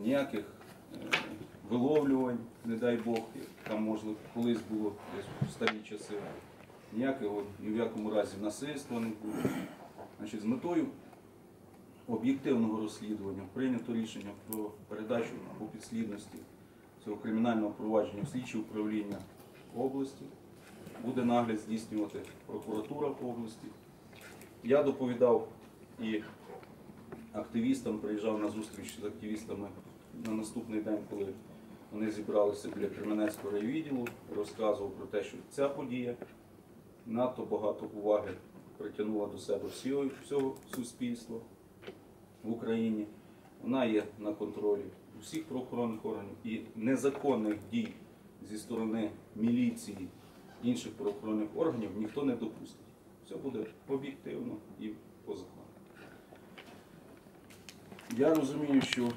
ніяких е, виловлювань, не дай Бог, як там можливо колись було в старі часи. Ніякого ні в якому разі насильства не було. Значить, з метою об'єктивного розслідування прийнято рішення про передачу або підслідності цього кримінального провадження в слідче управління області. Буде нагляд здійснювати прокуратура області. Я доповідав і активістам, приїжджав на зустріч з активістами на наступний день, коли вони зібралися біля Кременецького райвідділу, розказував про те, що ця подія надто багато уваги притягнула до себе всього, всього суспільства в Україні. Вона є на контролі усіх правоохоронних органів і незаконних дій зі сторони міліції інших правоохоронних органів ніхто не допустить. Все буде об'єктивно і по закону. Я розумію, що